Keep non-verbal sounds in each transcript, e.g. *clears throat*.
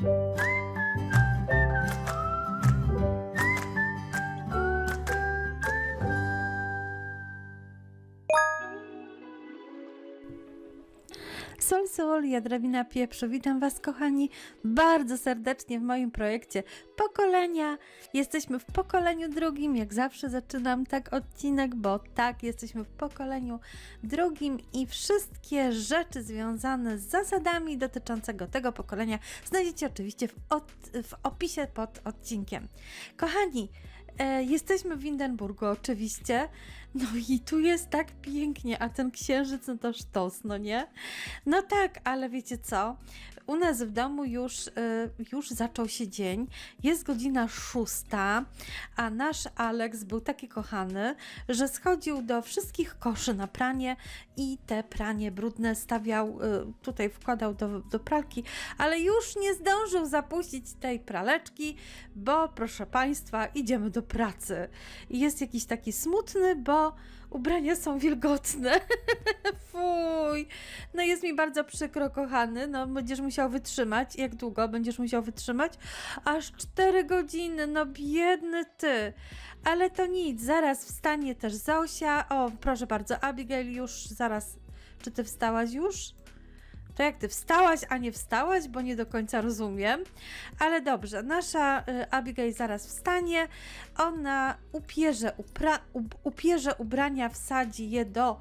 you Sol, sol, ja drabina pieprzu. Witam Was, kochani, bardzo serdecznie w moim projekcie Pokolenia. Jesteśmy w pokoleniu drugim, jak zawsze zaczynam tak odcinek, bo tak, jesteśmy w pokoleniu drugim i wszystkie rzeczy związane z zasadami dotyczącego tego pokolenia znajdziecie oczywiście w, od, w opisie pod odcinkiem. Kochani, E, jesteśmy w Windenburgu, oczywiście. No i tu jest tak pięknie, a ten księżyc no to sztos, no nie? No tak, ale wiecie co? U nas w domu już, e, już zaczął się dzień, jest godzina szósta, a nasz Alex był taki kochany, że schodził do wszystkich koszy na pranie i te pranie brudne stawiał, e, tutaj wkładał do, do pralki, ale już nie zdążył zapuścić tej praleczki, bo proszę Państwa, idziemy do pracy. I jest jakiś taki smutny, bo ubrania są wilgotne. *laughs* Fuj. No jest mi bardzo przykro, kochany. No będziesz musiał wytrzymać. Jak długo będziesz musiał wytrzymać? Aż 4 godziny. No biedny ty. Ale to nic. Zaraz wstanie też Zosia. O, proszę bardzo, Abigail już zaraz. Czy ty wstałaś już? To jak ty wstałaś, a nie wstałaś, bo nie do końca rozumiem. Ale dobrze, nasza y, Abigail zaraz wstanie. Ona upierze, upra, up, upierze ubrania, wsadzi je do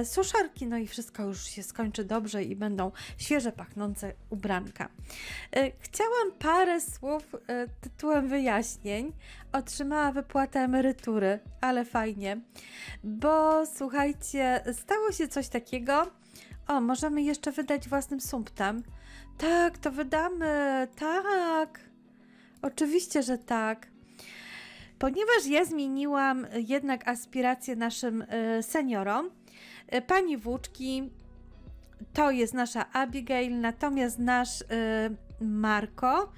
y, suszarki, no i wszystko już się skończy dobrze i będą świeże pachnące ubranka. Y, chciałam parę słów y, tytułem wyjaśnień. Otrzymała wypłatę emerytury, ale fajnie, bo słuchajcie, stało się coś takiego. O, możemy jeszcze wydać własnym sumptem. Tak, to wydamy. Tak. Oczywiście, że tak. Ponieważ ja zmieniłam jednak aspiracje naszym y, seniorom, y, pani Włóczki to jest nasza Abigail, natomiast nasz y, Marko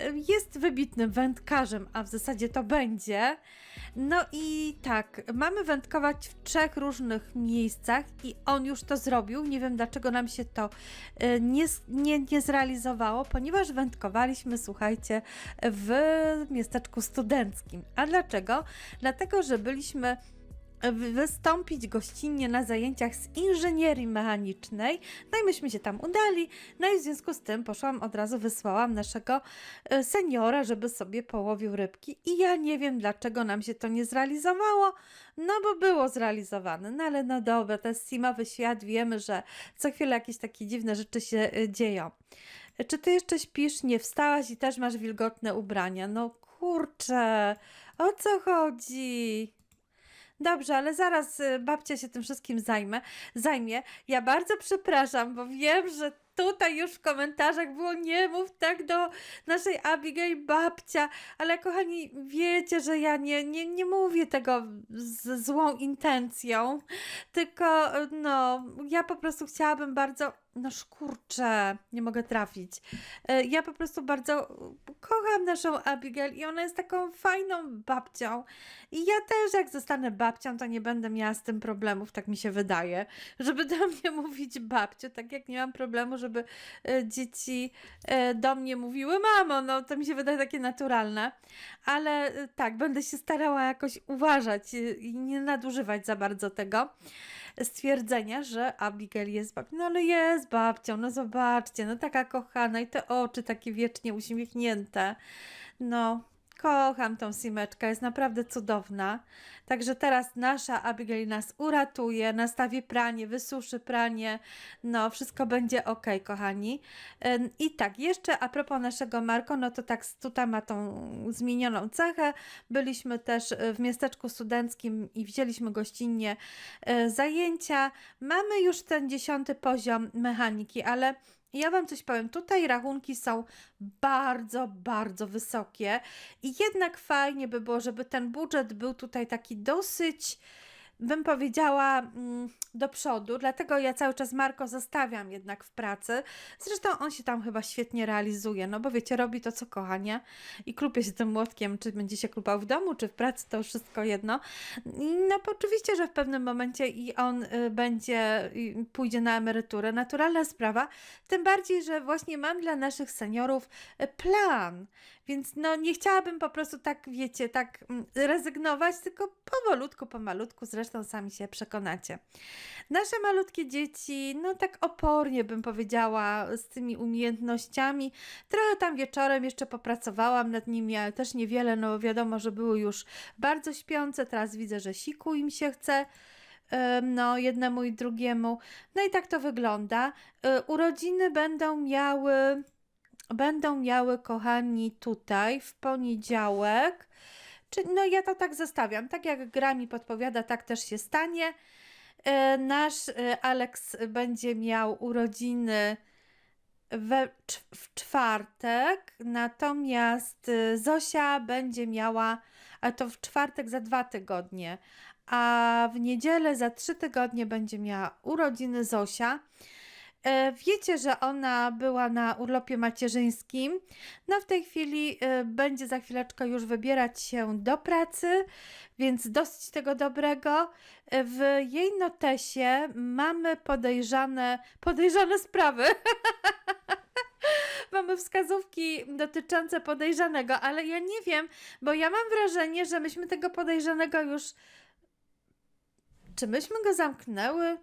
y, jest wybitnym wędkarzem, a w zasadzie to będzie. No i tak, mamy wędkować w trzech różnych miejscach i on już to zrobił. Nie wiem dlaczego nam się to y, nie, nie, nie zrealizowało, ponieważ wędkowaliśmy, słuchajcie, w miasteczku studenckim. A dlaczego? Dlatego, że byliśmy wystąpić gościnnie na zajęciach z inżynierii mechanicznej. No i myśmy się tam udali. No i w związku z tym poszłam od razu, wysłałam naszego e, seniora, żeby sobie połowił rybki. I ja nie wiem, dlaczego nam się to nie zrealizowało. No bo było zrealizowane. No ale no dobra, jest simowy świat. Wiemy, że co chwilę jakieś takie dziwne rzeczy się e, dzieją. E, Czy ty jeszcze śpisz? Nie wstałaś i też masz wilgotne ubrania? No kurczę, o co chodzi? Dobrze, ale zaraz y, babcia się tym wszystkim zajmie. zajmie. Ja bardzo przepraszam, bo wiem, że tutaj już w komentarzach było nie mów tak do naszej Abigail babcia, ale kochani, wiecie, że ja nie, nie, nie mówię tego z złą intencją, tylko no, ja po prostu chciałabym bardzo, no szkurczę, nie mogę trafić. Y, Ja po prostu bardzo kocham naszą Abigail i ona jest taką fajną babcią. I ja też, jak zostanę babcią, to nie będę miała z tym problemów, tak mi się wydaje, żeby do *laughs* mnie mówić babciu, tak jak nie mam problemu, żeby e, dzieci e, do mnie mówiły mamo, no to mi się wydaje takie naturalne, ale e, tak, będę się starała jakoś uważać e, i nie nadużywać za bardzo tego stwierdzenia, że Abigail jest babcią. No ale jest babcią, no zobaczcie, no taka kochana i te oczy takie wiecznie uśmiechnięte. No, kocham tą Simeczkę, jest naprawdę cudowna. Także teraz nasza Abigail nas uratuje, nastawi pranie, wysuszy pranie, no wszystko będzie ok, kochani. I tak, jeszcze a propos naszego Marko, no to tak tutaj ma tą zmienioną cechę. Byliśmy też y, w miasteczku studenckim i wzięliśmy gościnnie y, zajęcia. Mamy już ten dziesiąty poziom mechaniki, ale ja Wam coś powiem, tutaj rachunki są bardzo, bardzo wysokie i jednak fajnie by było, żeby ten budżet był tutaj taki dosyć, bym powiedziała, mm, do przodu, dlatego ja cały czas Marko zostawiam jednak w pracy. Zresztą on się tam chyba świetnie realizuje, no bo wiecie, robi to, co kocha, nie? I klupie się tym młotkiem, czy będzie się klupał w domu, czy w pracy, to wszystko jedno. No bo oczywiście, że w pewnym momencie i on y, będzie, pójdzie na emeryturę, naturalna sprawa, tym bardziej, że właśnie mam dla naszych seniorów y, plan, więc no nie chciałabym po prostu tak, wiecie, tak mm, rezygnować, tylko powolutku, pomalutku, zresztą sami się przekonacie. Nasze malutkie dzieci, no tak opornie bym powiedziała, z tymi umiejętnościami. Trochę tam wieczorem jeszcze popracowałam nad nimi, ale też niewiele, no wiadomo, że były już bardzo śpiące. Teraz widzę, że siku im się chce. No, jednemu i drugiemu. No i tak to wygląda. E, Urodziny będą miały, będą miały, kochani, tutaj w poniedziałek. Czy, no ja to tak zostawiam. Tak jak gra mi podpowiada, tak też się stanie. E, Nasz e, Alex będzie miał urodziny we, w czwartek, natomiast e, Zosia będzie miała, ale to w czwartek za dwa tygodnie, a w niedzielę za trzy tygodnie będzie miała urodziny Zosia. E, Wiecie, że ona była na urlopie macierzyńskim. No w tej chwili e, będzie za chwileczkę już wybierać się do pracy, więc dosyć tego dobrego. E, W jej notesie mamy podejrzane, podejrzane sprawy. *laughs* mamy wskazówki dotyczące podejrzanego, ale ja nie wiem, bo ja mam wrażenie, że myśmy tego podejrzanego już. Czy myśmy go zamknęły?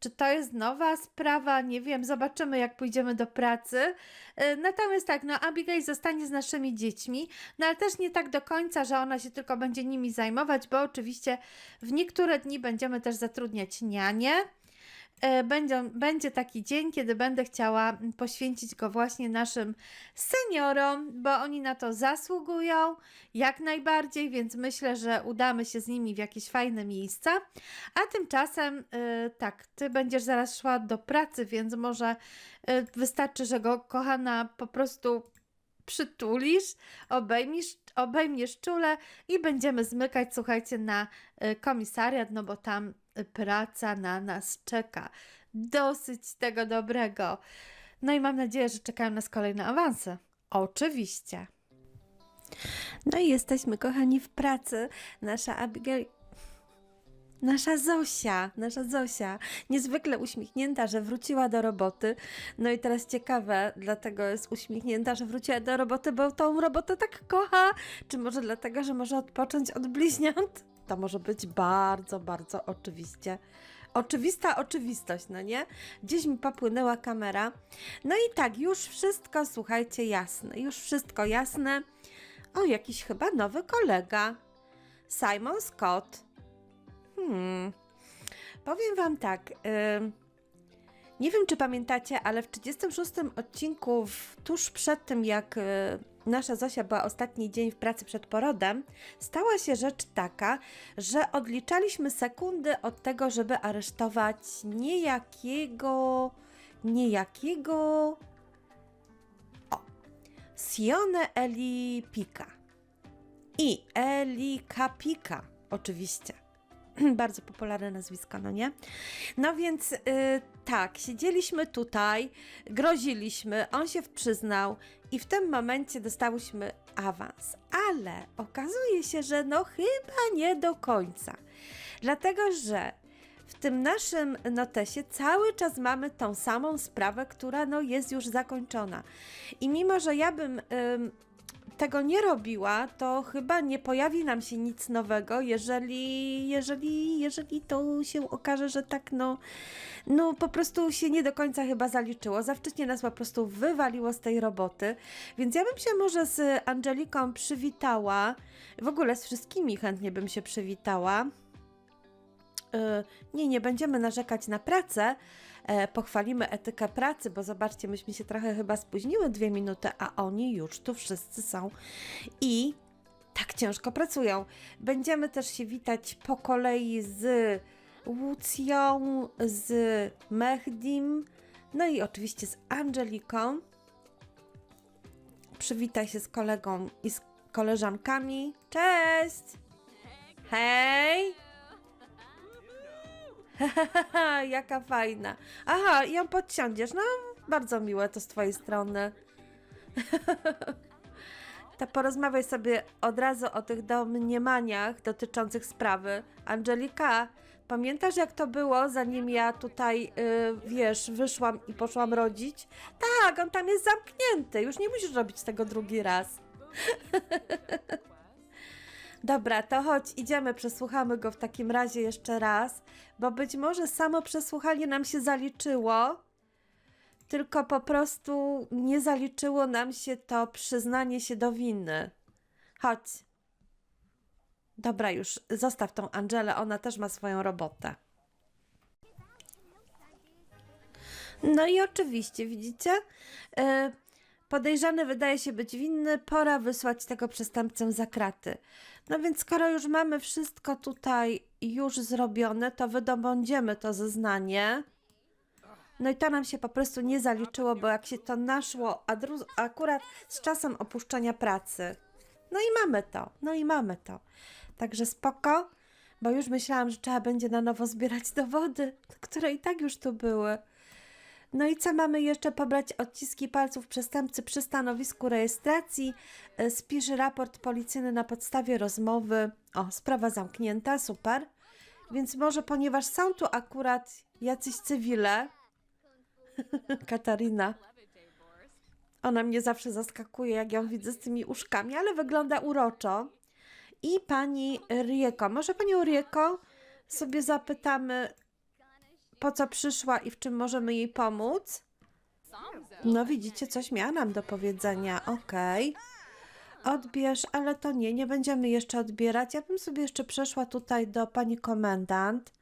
Czy to jest nowa sprawa? Nie wiem, zobaczymy jak pójdziemy do pracy. E, Natomiast tak, no Abigail zostanie z naszymi dziećmi, no ale też nie tak do końca, że ona się tylko będzie nimi zajmować, bo oczywiście w niektóre dni będziemy też zatrudniać nianie. E, Będzie, będzie taki dzień, kiedy będę chciała poświęcić go właśnie naszym seniorom, bo oni na to zasługują jak najbardziej, więc myślę, że udamy się z nimi w jakieś fajne miejsca. A tymczasem, y, tak, ty będziesz zaraz szła do pracy, więc może y, wystarczy, że go, kochana, po prostu przytulisz, obejmiesz, obejmiesz czule i będziemy zmykać, słuchajcie, na y, komisariat, no bo tam y, praca na nas czeka. Dosyć tego dobrego. No i mam nadzieję, że czekają nas kolejne awanse. Oczywiście. No i jesteśmy, kochani, w pracy. Nasza Abigail. Nasza Zosia, nasza Zosia, niezwykle uśmiechnięta, że wróciła do roboty. No i teraz ciekawe, dlatego jest uśmiechnięta, że wróciła do roboty, bo tą robotę tak kocha. Czy może dlatego, że może odpocząć od bliźniąt? To może być bardzo, bardzo oczywiście. Oczywista oczywistość, no nie? Gdzieś mi popłynęła kamera. No i tak, już wszystko, słuchajcie, jasne. Już wszystko jasne. O, jakiś chyba nowy kolega. Simon Scott. Hmm. Powiem Wam tak. nie wiem, czy pamiętacie, ale w 36 odcinku, w, tuż przed tym, jak y, nasza Zosia była ostatni dzień w pracy przed porodem, stała się rzecz taka, że odliczaliśmy sekundy od tego, żeby aresztować niejakiego. niejakiego. O! Sione Eli Pika. I Eli Kapika, oczywiście. *clears throat* Bardzo popularne nazwisko, no nie? No więc y, tak, siedzieliśmy tutaj, groziliśmy, on się przyznał i w tym momencie dostałyśmy awans. Ale okazuje się, że no chyba nie do końca. Dlatego, że w tym naszym notesie cały czas mamy tą samą sprawę, która no jest już zakończona. I mimo, że ja bym ym, tego nie robiła, to chyba nie pojawi nam się nic nowego, jeżeli, jeżeli, jeżeli to się okaże, że tak no, no po prostu się nie do końca chyba zaliczyło. Za wcześnie nas po prostu wywaliło z tej roboty, więc ja bym się może z Angeliką przywitała, w ogóle z wszystkimi chętnie bym się przywitała. Y, Nie, nie będziemy narzekać na pracę, pochwalimy etykę pracy, bo zobaczcie, myśmy się trochę chyba spóźniły dwie minuty, a oni już tu wszyscy są i tak ciężko pracują. Będziemy też się witać po kolei z Łucją, z Mehdim, no i oczywiście z Angeliką. Przywitaj się z kolegą i z koleżankami. Cześć! Hej! *laughs* Jaka fajna. Aha, ją podsiądziesz. No, bardzo miłe to z twojej strony. *laughs* To porozmawiaj sobie od razu o tych domniemaniach dotyczących sprawy. Angelika, pamiętasz jak to było, zanim ja tutaj, y, wiesz, wyszłam i poszłam rodzić? Tak, on tam jest zamknięty. Już nie musisz robić tego drugi raz. *laughs* Dobra, to chodź, idziemy, przesłuchamy go w takim razie jeszcze raz, bo być może samo przesłuchanie nam się zaliczyło, tylko po prostu nie zaliczyło nam się to przyznanie się do winy. Chodź. Dobra, już zostaw tą Angelę, ona też ma swoją robotę. No i oczywiście, widzicie? E, Podejrzany wydaje się być winny, pora wysłać tego przestępcę za kraty. No więc skoro już mamy wszystko tutaj już zrobione, to wydobędziemy to zeznanie. No i to nam się po prostu nie zaliczyło, bo jak się to naszło akurat z czasem opuszczenia pracy. No i mamy to, no i mamy to. Także spoko, bo już myślałam, że trzeba będzie na nowo zbierać dowody, które i tak już tu były. No i co mamy jeszcze? Pobrać odciski palców przestępcy przy stanowisku rejestracji. E, Spisz raport policyjny na podstawie rozmowy. O, sprawa zamknięta, super. Więc może, ponieważ są tu akurat jacyś cywile. *laughs* Katarina. Ona mnie zawsze zaskakuje, jak ją widzę z tymi uszkami, ale wygląda uroczo. I pani Rieko. Może panią Rieko sobie zapytamy, po co przyszła i w czym możemy jej pomóc? No widzicie, coś miała nam do powiedzenia. Okej. Odbierz, ale to nie, nie będziemy jeszcze odbierać. Ja bym sobie jeszcze przeszła tutaj do pani komendant.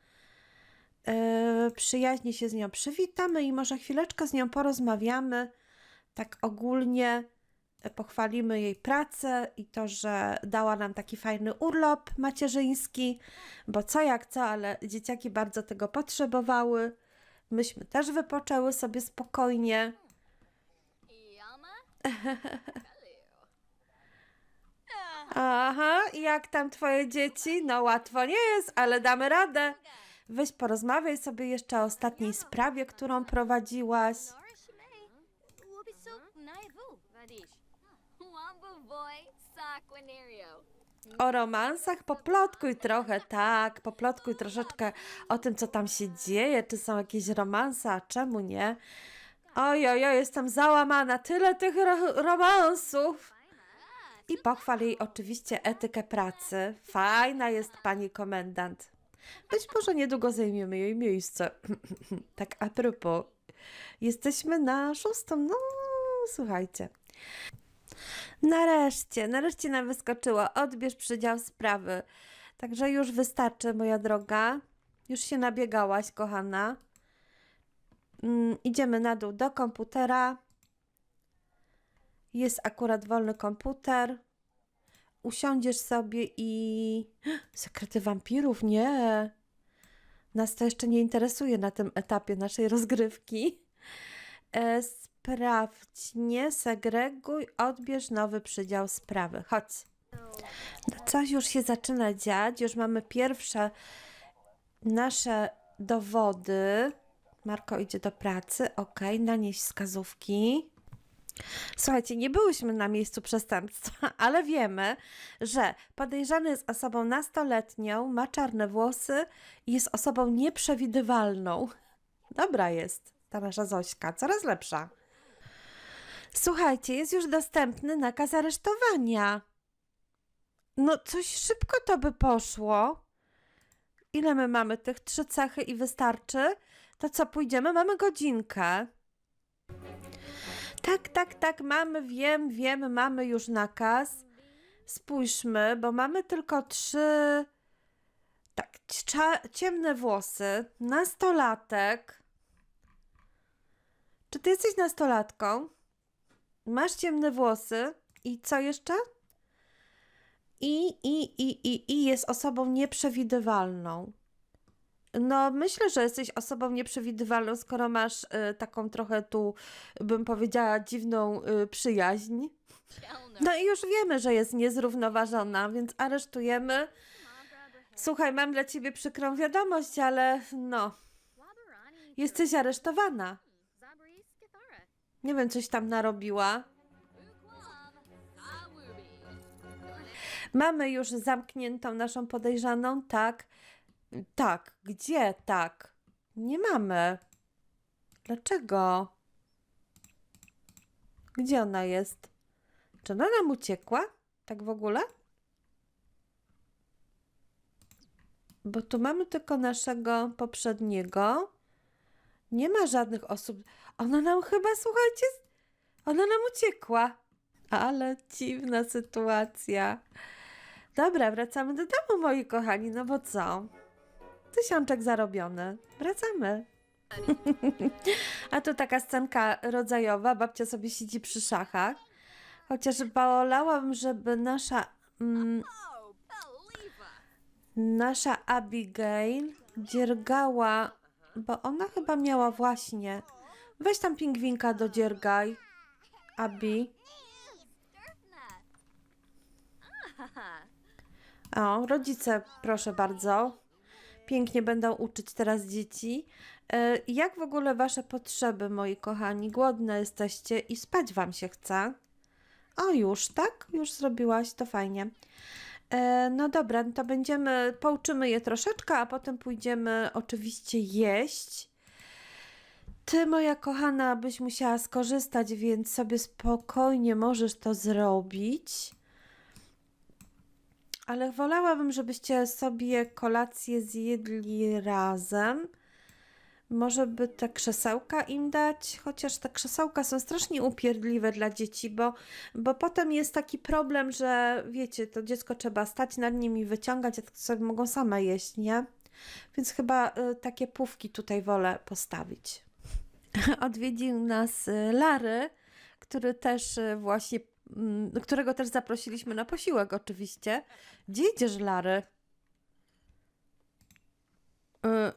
Yy, przyjaźnie się z nią przywitamy i może chwileczkę z nią porozmawiamy. Tak ogólnie pochwalimy jej pracę i to, że dała nam taki fajny urlop macierzyński, bo co jak co, ale dzieciaki bardzo tego potrzebowały. Myśmy też wypoczęły sobie spokojnie. Aha, jak tam twoje dzieci? No łatwo nie jest, ale damy radę. Weź porozmawiaj sobie jeszcze o ostatniej sprawie, którą prowadziłaś. O romansach poplotkuj trochę, tak, poplotkuj troszeczkę o tym, co tam się dzieje, czy są jakieś romanse, a czemu nie? Oj, oj, oj, jestem załamana, tyle tych ro romansów. I pochwal jej oczywiście etykę pracy. Fajna jest pani komendant. Być może niedługo zajmiemy jej miejsce. *clears throat* tak a propos. Jesteśmy na szóstą, no słuchajcie. Nareszcie, nareszcie nam wyskoczyło. Odbierz przydział sprawy. Także już wystarczy, moja droga. Już się nabiegałaś, kochana. Mm, idziemy na dół do komputera. Jest akurat wolny komputer. Usiądziesz sobie i. *gasps* Sekrety wampirów? Nie. Nas to jeszcze nie interesuje na tym etapie naszej rozgrywki. Sprawdź, nie segreguj, odbierz nowy przydział sprawy. Chodź. No coś już się zaczyna dziać, już mamy pierwsze nasze dowody. Marko idzie do pracy, ok, nanieś wskazówki. Słuchajcie, nie byłyśmy na miejscu przestępstwa, *laughs* ale wiemy, że podejrzany jest osobą nastoletnią, ma czarne włosy i jest osobą nieprzewidywalną. Dobra jest ta nasza Zośka, coraz lepsza. Słuchajcie, jest już dostępny nakaz aresztowania. No, coś szybko to by poszło. Ile my mamy tych trzy cechy i wystarczy? To co, pójdziemy? Mamy godzinkę. Tak, tak, tak, mamy, wiem, wiem, mamy już nakaz. Spójrzmy, bo mamy tylko trzy. Tak, ciemne włosy, nastolatek. Czy ty jesteś nastolatką? Masz ciemne włosy i co jeszcze? I, i, i, i, i jest osobą nieprzewidywalną. No, myślę, że jesteś osobą nieprzewidywalną, skoro masz y, taką trochę tu, bym powiedziała, dziwną y, przyjaźń. No i już wiemy, że jest niezrównoważona, więc aresztujemy. Słuchaj, mam dla ciebie przykrą wiadomość, ale no, jesteś aresztowana. Nie wiem, coś tam narobiła. Mamy już zamkniętą naszą podejrzaną, tak? Tak, gdzie tak? Nie mamy. Dlaczego? Gdzie ona jest? Czy ona nam uciekła? Tak w ogóle? Bo tu mamy tylko naszego poprzedniego. Nie ma żadnych osób. Ona nam chyba, słuchajcie, ona nam uciekła. Ale dziwna sytuacja. Dobra, wracamy do domu, moi kochani, no bo co? Tysiączek zarobiony. Wracamy. *laughs* A tu taka scenka rodzajowa. Babcia sobie siedzi przy szachach. Chociaż wolałam, żeby nasza, mm, nasza Abigail dziergała, bo ona chyba miała właśnie. Weź tam pingwinka do dziergaj. Abi. O, rodzice, proszę bardzo. Pięknie będą uczyć teraz dzieci. E, Jak w ogóle wasze potrzeby, moi kochani? Głodne jesteście i spać wam się chce? O, już, tak? Już zrobiłaś, to fajnie. E, No dobra, to będziemy, pouczymy je troszeczkę, a potem pójdziemy oczywiście jeść. Ty, moja kochana, byś musiała skorzystać, więc sobie spokojnie możesz to zrobić. Ale wolałabym, żebyście sobie kolację zjedli razem. Może by te krzesełka im dać, chociaż te krzesełka są strasznie upierdliwe dla dzieci, bo, bo potem jest taki problem, że wiecie, to dziecko trzeba stać nad nimi, wyciągać, a tak sobie mogą same jeść, nie? Więc chyba y, takie pówki tutaj wolę postawić. *laughs* Odwiedził nas y, Lary, który też y, właśnie, mm, którego też zaprosiliśmy na posiłek oczywiście. Gdzie idziesz, Lary? Y,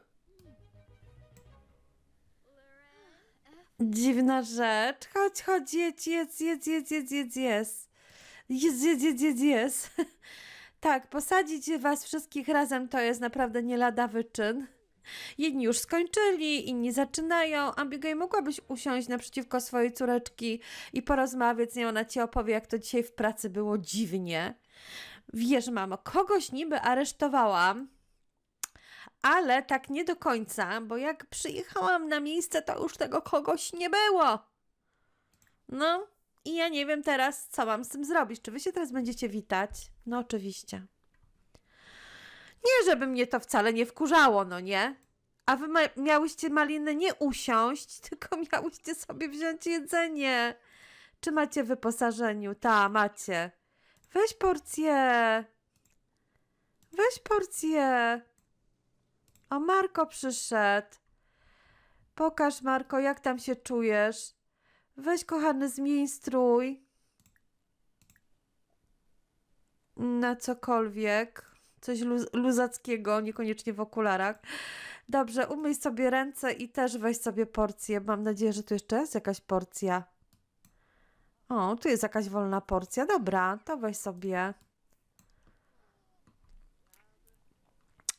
Dziwna rzecz. Chodź, chodź, jedz, jedz, jedz, jedz, jedz, jedz, jedz. Jedz, jedz, jedz, jedz. *laughs* Tak, posadzić was wszystkich razem to jest naprawdę nie lada wyczyn. Jedni już skończyli, inni zaczynają. Abigail, mogłabyś usiąść naprzeciwko swojej córeczki i porozmawiać z nią, ona ci opowie, jak to dzisiaj w pracy było dziwnie. Wiesz, mamo, kogoś niby aresztowałam, ale tak nie do końca, bo jak przyjechałam na miejsce, to już tego kogoś nie było. No, i ja nie wiem teraz, co mam z tym zrobić. Czy wy się teraz będziecie witać? No, oczywiście. Nie, żeby mnie to wcale nie wkurzało, no nie? A wy ma- miałyście maliny nie usiąść, *laughs* tylko miałyście sobie wziąć jedzenie. Czy macie wyposażeniu? Ta, macie. Weź porcję. Weź porcję. O, Marko przyszedł. Pokaż, Marko, jak tam się czujesz. Weź, kochany, zmień strój. Na cokolwiek. Coś luz luzackiego, niekoniecznie w okularach. Dobrze, umyj sobie ręce i też weź sobie porcję. Mam nadzieję, że tu jeszcze jest jakaś porcja. O, tu jest jakaś wolna porcja. Dobra, to weź sobie.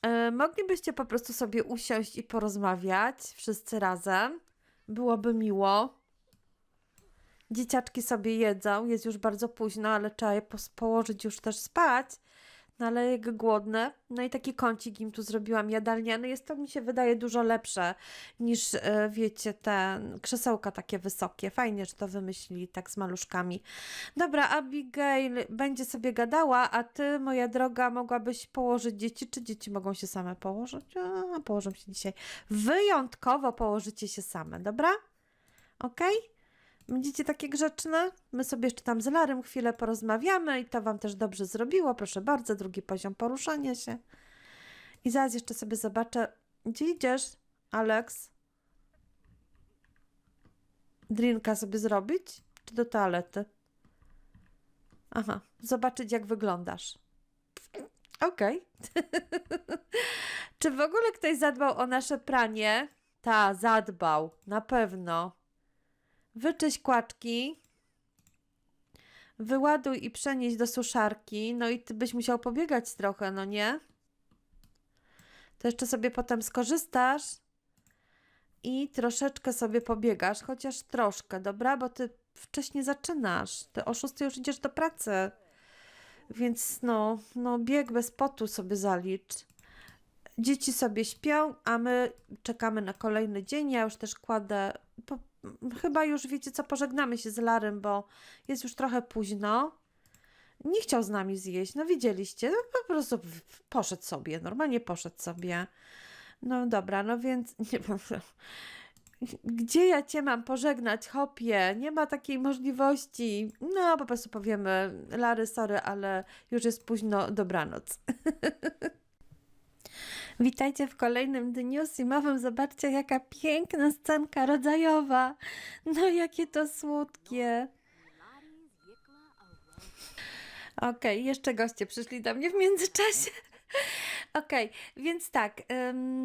E, moglibyście po prostu sobie usiąść i porozmawiać wszyscy razem. Byłoby miło. Dzieciaczki sobie jedzą, jest już bardzo późno, ale trzeba je położyć już też spać. No ale jak głodne, no i taki kącik im tu zrobiłam jadalniany, jest to mi się wydaje dużo lepsze niż, e, wiecie, te krzesełka takie wysokie. Fajnie, że to wymyślili tak z maluszkami. Dobra, Abigail będzie sobie gadała, a ty, moja droga, mogłabyś położyć dzieci, czy dzieci mogą się same położyć? A, położą się dzisiaj. Wyjątkowo położycie się same, dobra? Okej? Będziecie takie grzeczne? My sobie jeszcze tam z Larym chwilę porozmawiamy i to wam też dobrze zrobiło. Proszę bardzo, drugi poziom poruszania się. I zaraz jeszcze sobie zobaczę, gdzie idziesz, Alex? Drinka sobie zrobić? Czy do toalety? Aha, zobaczyć jak wyglądasz. Okej. *laughs* Czy w ogóle ktoś zadbał o nasze pranie? Ta, zadbał, na pewno. Wyczyść kłaczki. Wyładuj i przenieś do suszarki. No i ty byś musiał pobiegać trochę, no nie? to jeszcze sobie potem skorzystasz i troszeczkę sobie pobiegasz, chociaż troszkę, dobra? Bo ty wcześniej zaczynasz. Ty o 6 już idziesz do pracy. Więc no, no bieg bez potu sobie zalicz. Dzieci sobie śpią, a my czekamy na kolejny dzień. Ja już też kładę. Po, chyba już wiecie co, pożegnamy się z Larym, bo jest już trochę późno. Nie chciał z nami zjeść, no widzieliście, no po prostu poszedł sobie, normalnie poszedł sobie. No dobra, no więc *laughs* nie wiem, gdzie ja cię mam pożegnać, hopie? Nie ma takiej możliwości. No, po prostu powiemy, Lary, sorry, ale już jest późno, dobranoc. *laughs* Witajcie w kolejnym dniu zimowym. Zobaczcie, jaka piękna scenka rodzajowa. No, jakie to słodkie. Okej, jeszcze goście przyszli do mnie w międzyczasie. *laughs* Okej, więc tak,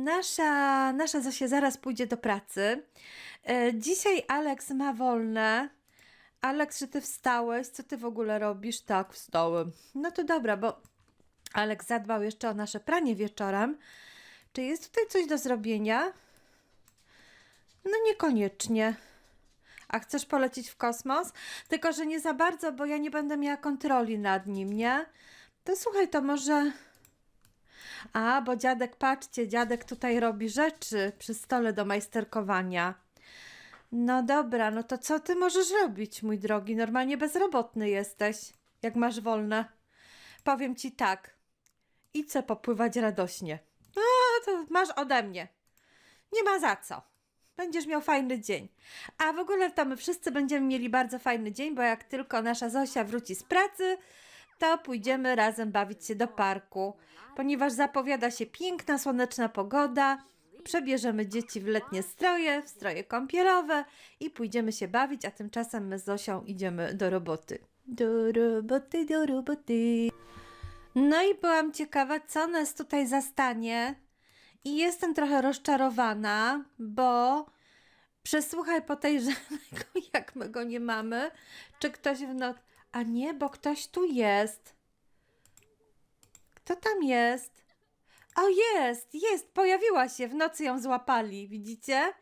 nasza, nasza Zosia zaraz pójdzie do pracy. E, dzisiaj Alex ma wolne. Alex, czy ty wstałeś? Co ty w ogóle robisz? Tak, wstałem. No to dobra, bo Alex zadbał jeszcze o nasze pranie wieczorem. Czy jest tutaj coś do zrobienia? No niekoniecznie. A chcesz polecieć w kosmos? Tylko, że nie za bardzo, bo ja nie będę miała kontroli nad nim, nie? To słuchaj, to może... A, bo dziadek, patrzcie, dziadek tutaj robi rzeczy przy stole do majsterkowania. No dobra, no to co ty możesz robić, mój drogi? Normalnie bezrobotny jesteś, jak masz wolne. Powiem ci tak, idź se popływać radośnie. No, to masz ode mnie. Nie ma za co. Będziesz miał fajny dzień. A w ogóle to my wszyscy będziemy mieli bardzo fajny dzień, bo jak tylko nasza Zosia wróci z pracy, to pójdziemy razem bawić się do parku, ponieważ zapowiada się piękna, słoneczna pogoda. Przebierzemy dzieci w letnie stroje, w stroje kąpielowe i pójdziemy się bawić, a tymczasem my z Zosią idziemy do roboty. Do roboty, do roboty. No i byłam ciekawa, co nas tutaj zastanie. I jestem trochę rozczarowana, bo przesłuchaj podejrzanego, *laughs* jak my go nie mamy. Czy ktoś w noc. A nie, bo ktoś tu jest. Kto tam jest? O, jest, jest, pojawiła się. W nocy ją złapali, widzicie?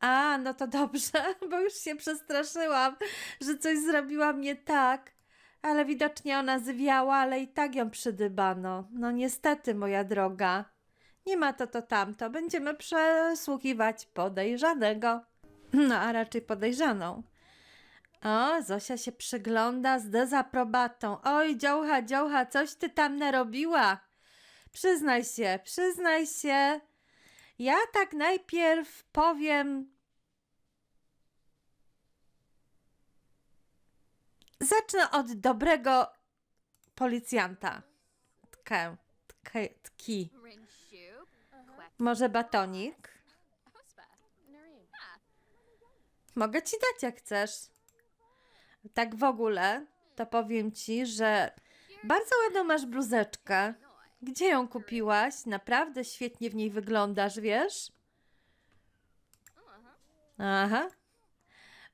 A, no to dobrze, *laughs* bo już się przestraszyłam, że coś zrobiłam nie tak. Ale widocznie ona zwiała, ale i tak ją przydybano. No niestety, moja droga. Nie ma to to tamto. Będziemy przesłuchiwać podejrzanego. No, a raczej podejrzaną. O, Zosia się przygląda z dezaprobatą. Oj, dziołcha, dziołcha, coś ty tam narobiła. Przyznaj się, przyznaj się. Ja tak najpierw powiem. Zacznę od dobrego policjanta. Tkę, tkę, tki. Może batonik? Mogę ci dać jak chcesz. Tak w ogóle, to powiem ci, że bardzo ładną masz bluzeczkę. Gdzie ją kupiłaś? Naprawdę świetnie w niej wyglądasz, wiesz? Aha.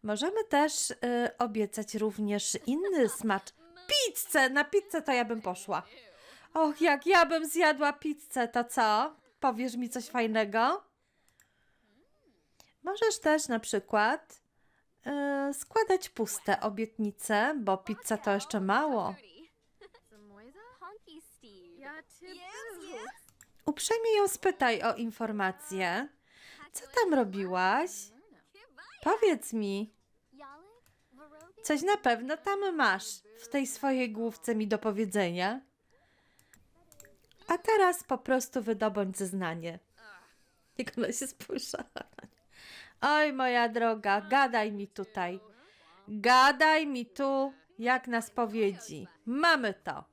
Możemy też y, obiecać również inny smacz. Pizzę! Na pizzę to ja bym poszła. Och, jak ja bym zjadła pizzę, to co? Powiesz mi coś fajnego? Możesz też na przykład y, składać puste obietnice, bo pizza to jeszcze mało. Uprzejmie ją spytaj o informacje. Co tam robiłaś? Powiedz mi, coś na pewno tam masz w tej swojej główce mi do powiedzenia. A teraz po prostu wydobądź zeznanie. Jak ona się spojrzała. Oj, moja droga, gadaj mi tutaj. Gadaj mi tu, jak na spowiedzi. Mamy to.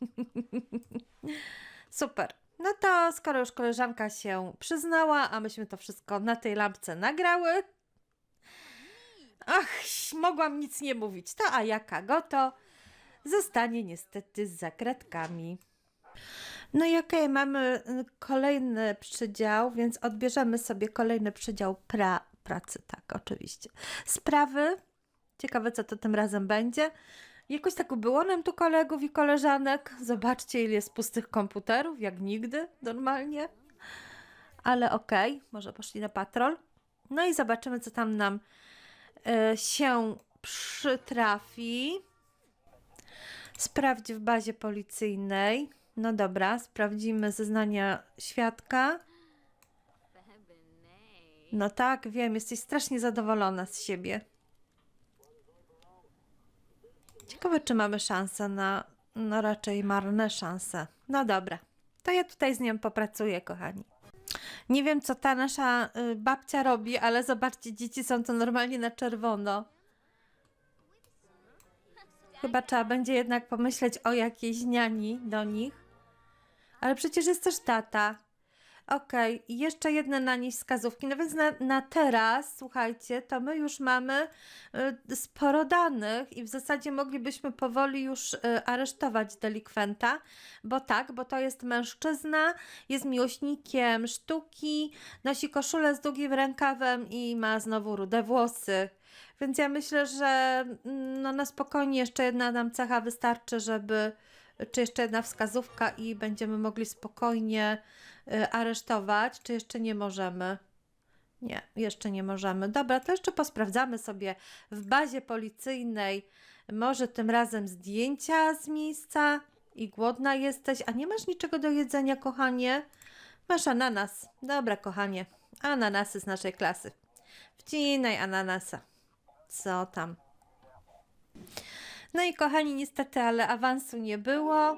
*laughs* Super. No to skoro już koleżanka się przyznała, a myśmy to wszystko na tej lampce nagrały. Ach, mogłam nic nie mówić. To a jaka go to zostanie niestety za kratkami. No i okej, mamy y, kolejny przydział, więc odbierzemy sobie kolejny przydział pra pracy, tak, oczywiście. Sprawy. Ciekawe, co to tym razem będzie. Jakoś tak było nam tu kolegów i koleżanek. Zobaczcie, ile jest pustych komputerów, jak nigdy, normalnie. Ale okej, może poszli na patrol. No i zobaczymy, co tam nam e, się przytrafi. Sprawdź w bazie policyjnej. No dobra, sprawdzimy zeznania świadka. No tak, wiem, jesteś strasznie zadowolona z siebie. Ciekawe, czy mamy szansę na, no raczej marne szanse. No dobra, to ja tutaj z nią popracuję, kochani. Nie wiem, co ta nasza y, babcia robi, ale zobaczcie, dzieci są to normalnie na czerwono. Chyba trzeba będzie jednak pomyśleć o jakiejś niani do nich. Ale przecież jest też tata. Okej, i jeszcze jedne na nich wskazówki. No więc na, na teraz, słuchajcie, to my już mamy y, sporo danych i w zasadzie moglibyśmy powoli już y, aresztować delikwenta, bo tak, bo to jest mężczyzna, jest miłośnikiem sztuki, nosi koszulę z długim rękawem i ma znowu rude włosy. Więc ja myślę, że mm, no, na spokojnie jeszcze jedna nam cecha wystarczy, żeby, czy jeszcze jedna wskazówka i będziemy mogli spokojnie aresztować, czy jeszcze nie możemy? Nie, jeszcze nie możemy. Dobra, to jeszcze posprawdzamy sobie w bazie policyjnej, może tym razem zdjęcia z miejsca i głodna jesteś, a nie masz niczego do jedzenia, kochanie? Masz ananas. Dobra, kochanie. Ananasy z naszej klasy. Wcinaj ananasa. Co tam? No i kochani, niestety, ale awansu nie było.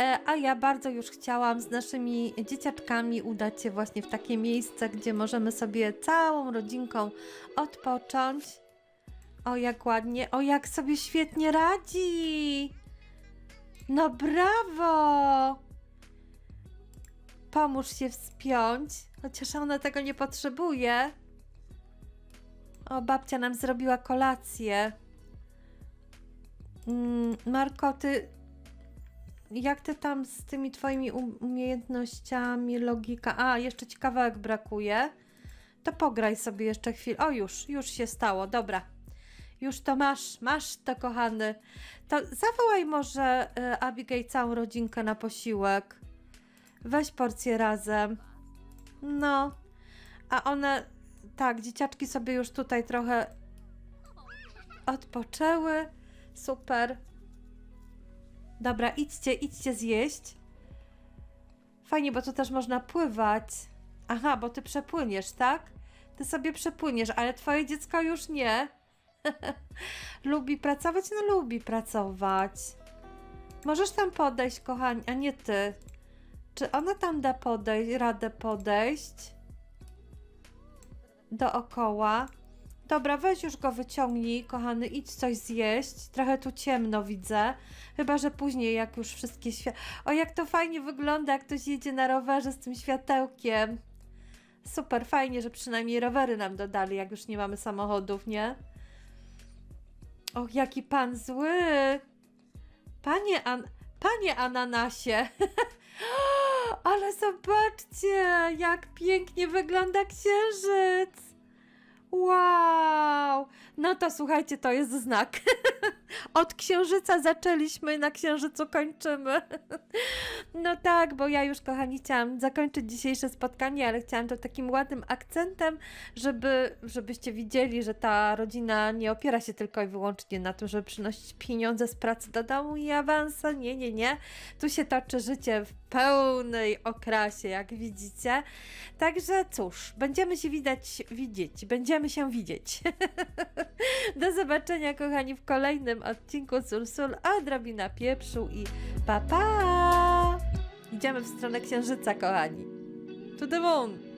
E, A ja bardzo już chciałam z naszymi dzieciaczkami udać się właśnie w takie miejsce, gdzie możemy sobie całą rodzinką odpocząć. O, jak ładnie, o, jak sobie świetnie radzi. No brawo! Pomóż się wspiąć, chociaż ona tego nie potrzebuje. O, babcia nam zrobiła kolację. Mm, Marko, ty. Jak ty tam z tymi twoimi um- umiejętnościami, logika? A, jeszcze ci kawałek brakuje. To pograj sobie jeszcze chwilę. O, już, już się stało, dobra. Już to masz, masz to, kochany. To zawołaj może y, Abigail całą rodzinkę na posiłek. Weź porcję razem. No. A one, tak, dzieciaczki sobie już tutaj trochę odpoczęły. Super. Dobra, idźcie, idźcie zjeść. Fajnie, bo tu też można pływać. Aha, bo ty przepłyniesz, tak? Ty sobie przepłyniesz, ale twoje dziecko już nie. *laughs* lubi pracować? No lubi pracować. Możesz tam podejść, kochani, a nie ty. Czy ona tam da podejść, radę podejść? Dookoła. Dobra, weź już go wyciągnij, kochany, idź coś zjeść. Trochę tu ciemno widzę. Chyba, że później, jak już wszystkie świat... O, jak to fajnie wygląda, jak ktoś jedzie na rowerze z tym światełkiem. Super, fajnie, że przynajmniej rowery nam dodali, jak już nie mamy samochodów, nie? Och, jaki pan zły! Panie, an... Panie ananasie! *laughs* Ale zobaczcie, jak pięknie wygląda księżyc! Wow! No to słuchajcie, to jest znak. *laughs* Od księżyca zaczęliśmy, na księżycu kończymy. *laughs* No tak, bo ja już, kochani, chciałam zakończyć dzisiejsze spotkanie, ale chciałam to takim ładnym akcentem, żeby, żebyście widzieli, że ta rodzina nie opiera się tylko i wyłącznie na tym, żeby przynosić pieniądze z pracy do domu i awansa. Nie, nie, nie. Tu się toczy życie w pełnej okrasie, jak widzicie. Także cóż, będziemy się widać, widzieć, będziemy się widzieć. *laughs* Do zobaczenia, kochani, w kolejnym odcinku Sul odrobina pieprzu i pa pa! Idziemy w stronę księżyca, kochani. To the moon!